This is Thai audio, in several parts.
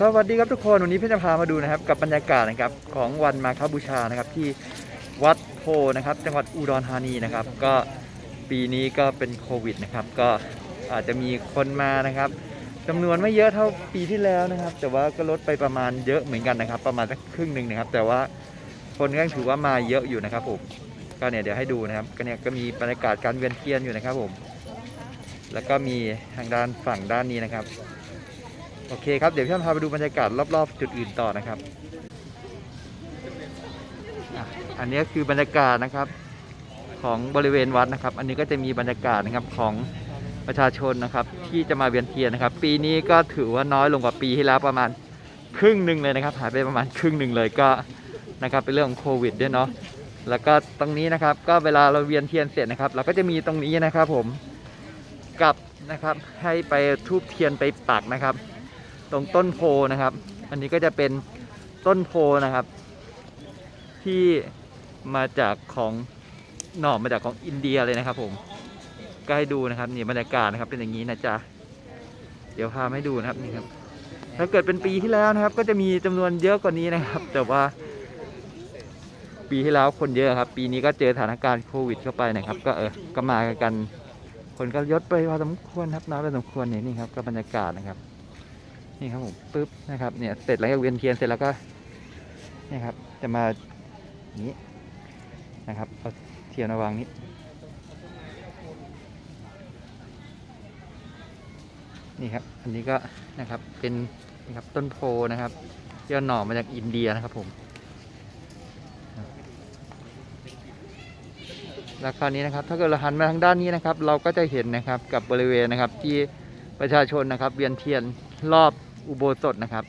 สวัสดีครับทุกคนวันนี้พี่จะพามาดูนะครับกับบรรยากาศนะครับของวันมาคบูชานะครับที่วัดโพนะครับ จังหวัดอุดรธานีนะครับ ก็ปีนี้ก็เป็นโควิดนะครับ ก็อาจจะมีคนมานะครับจำนวนไม่เยอะเท่าปีที่แล้วนะครับ แต่ว่าก็ลดไปประมาณเยอะเหมือนกันนะครับ ประมาณสักครึ่งหนึ่งนะครับ แต่ว่าคนก็ยังถือว่ามาเยอะอยู่นะครับผมก็เนี่ยเดี๋ยวให้ดูนะครับก็เนี่ยก็มีบรรยากาศการเวียนเทียนอยู่นะครับผม แล้วก็มีทางด้านฝั่งด้านนี้นะครับ โอเคครับ เดี๋ยวพี่ท่านพาไปดูบรรยากาศรอบๆ จุดอื่นต่อนะครับอะอันนี้คือบรรยากาศนะครับของบริเวณวัดนะครับ อันนี้ก็จะมีบรรยากาศนะครับของประชาชนนะครับ ที่จะมาเวียนเทียนนะครับ ปีนี้ก็ถือว่าน้อยลงกว่าปีที่แล้วประมาณครึ่งหนึ่งเลยนะครับ หายไปประมาณครึ่งหนึ่งเลยก็นะครับเป็นเรื่องของโควิดด้วยเนาะแล้วก็ตรงนี้นะครับก็เวลาเราเวียนเทียนเสร็จนะครับ เราก็จะมีตรงนี้นะครับผมกับนะครับให้ไปทูบเทียนไปปักนะครับ ตรงต้นโพนะครับ อันนี้ก็จะเป็นต้นโพนะครับ ที่มาจากของหน่อมาจากของอินเดียเลยนะครับ ผมก็ให้ดูนะครับนี่บรรยากาศนะครับเป็นอย่างนี้นะจ๊ะเดี๋ยวพาให้ดูนะครับนี่ครับถ้าเกิดเป็นปีที่แล้วนะครับ ก็จะมีจำนวนเยอะกว่านี้นะครับ แต่ว่า ปีที่แล้วคนเยอะครับ ปีนี้ก็เจอสถานการณ์โควิดเข้าไปนะครับ ก็เออก็มากัน คนก็ยศไปพอสมควรครับน้อยไปสมควรเนี่ยนี่ครับก็บรรยากาศนะครับ นี่ครับผมปึ๊บนะครับเนี่ยเสร็จแล้วก็เวียนเทียนเสร็จแล้วก็นี่ครับจะมาอนี้นะครับเอาเทียนมาวางนี้นี่ครับอันนี้ก็นะครับเป็นนี่ครับต้นโพนะครับที่อาหน่อมาจากอินเดียนะครับผม แล้วคราวนี้นะครับ ถ้าเกิดเราหันมาทางด้านนี้นะครับ เราก็จะเห็นนะครับกับบริเวณนะครับที่ประชาชนนะครับ เวียนเทียนรอบ อุโบสถนะครับ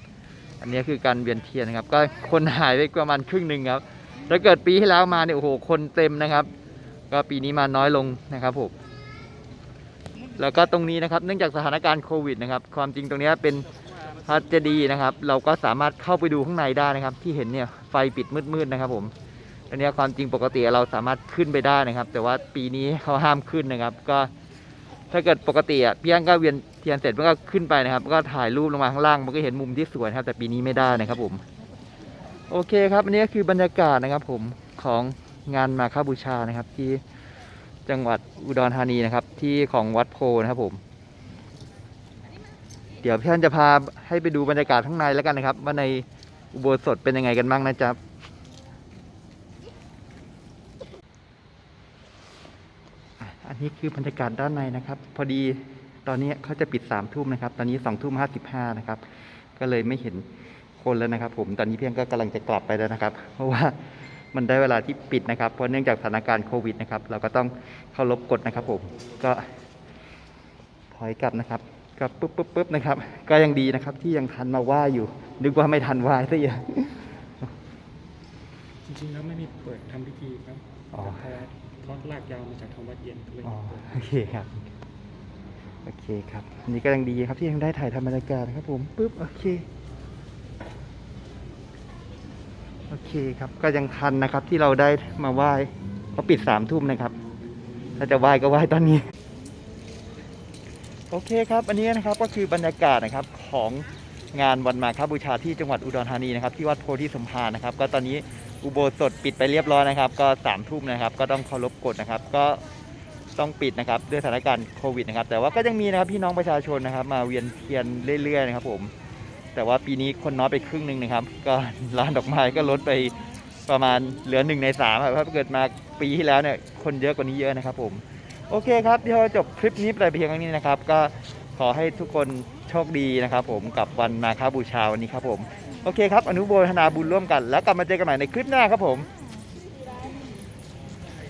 อันนี้คือการเวียนเทียนนะครับ ก็คนหายไปประมาณครึ่งหนึ่งครับถ้าเกิดปีที่แล้วมาเนี่ยโอ้โหคนเต็มนะครับ ก็ปีนี้มาน้อยลงนะครับผมแล้วก็ตรงนี้นะครับ เนื่องจากสถานการณ์โควิดนะครับ ความจริงตรงนี้เป็นพระเจดีย์นะครับ เราก็สามารถเข้าไปดูข้างในได้นะครับ ที่เห็นเนี่ยไฟปิดมืดๆนะครับ ผมอันนี้ความจริงปกติเราสามารถขึ้นไปได้นะครับ แต่ว่าปีนี้เขาห้ามขึ้นนะครับ ก็ ถ้าเกิดปกติอะพี่อังก็เวียนเทียนเสร็จมันก็ขึ้นไปนะครับก็ถ่ายรูปลงมาข้างล่างมันก็เห็นมุมที่สวยนะครับ แต่ปีนี้ไม่ได้นะครับผมโอเคครับอันนี้ก็คือบรรยากาศนะครับ ผมของงานมาคาบูชานะครับ ที่จังหวัดอุดรธานีนะครับ ที่ของวัดโพนะครับผม เดี๋ยวพี่ท่านจะพาให้ไปดูบรรยากาศข้างในแล้วกันนะครับ ว่าในอุโบสถเป็นยังไงกันบ้างนะจ๊ะอั นนี้คือบรรยากาศด้านในนะครับ พอดีตอนนี้เขาจะปิดสามทุ่มนะครับ ตอนนี้สองทุ่มห้าสิบห้านะครับ ก็เลยไม่เห็นคนแล้วนะครับ ผม ตอนนี้เพียงก็กำลังจะกลับไปแล้วนะครับ เพราะว่ามันได้เวลาที่ปิดนะครับ เพราะเนื่องจากสถานการณ์โควิดนะครับ เราก็ต้องเคารพกฎนะครับ ผม ก็ถอยกลับนะครับ ก็ปุ๊บปุ๊บปุ๊บนะครับ ก็ยังดีนะครับ ที่ยังทันมาไหว้อยู่ นึกว่าไม่ทันไหว้ซะอย่างจริงๆแล้วไม่มีเปิดทำพิธีครับอ๋อ เพอทอดลากยาวมาจากทางวัดเย็นก็เลยอ๋อเปิดโอเคครับ โอเคครับอันนี้ก็ยังดีครับที่ยังได้ถ่ายทำบรรยากาศนะครับผมปุ๊บโอเค โอเคครับ ก็ยังทันนะครับที่เราได้มาไหว้เขาปิดสามทุ่มนะครับ ถ้าจะไหว้ก็ไหว้ตอนนี้ โอเคครับ อันนี้นะครับก็คือบรรยากาศนะครับของงานวันมาคบูชาที่จังหวัดอุดรธานีนะครับ ที่วัดโพธิสมภารนะครับ ก็ตอนนี้ อุโบสถปิดไปเรียบร้อยนะครับ ก็สามทุ่มนะครับ ก็ต้องเคารพกฎนะครับ ก็ต้องปิดนะครับด้วยสถานการณ์โควิดนะครับ แต่ว่าก็ยังมีนะครับพี่น้องประชาชนนะครับ มาเวียนเทียนเรื่อยๆนะครับ ผม แต่ว่าปีนี้คนน้อยไปครึ่งหนึ่งนะครับ ก็ร้านดอกไม้ก็ลดไปประมาณเหลือหนึ่งในสามครับถ้าเกิดมาปีที่แล้วเนี่ยคนเยอะกว่านี้เยอะนะครับ ผม โอเคครับเดี๋ยวจบคลิปนี้ไปเพียงเท่านี้นะครับ ก็ขอให้ทุกคนโชคดีนะครับ ผมกับวันมาคาบูชาวันนี้ครับผม โอเคครับ อนุโมทนาบุญร่วมกัน แล้วกลับมาเจอกันใหม่ในคลิปหน้าครับผม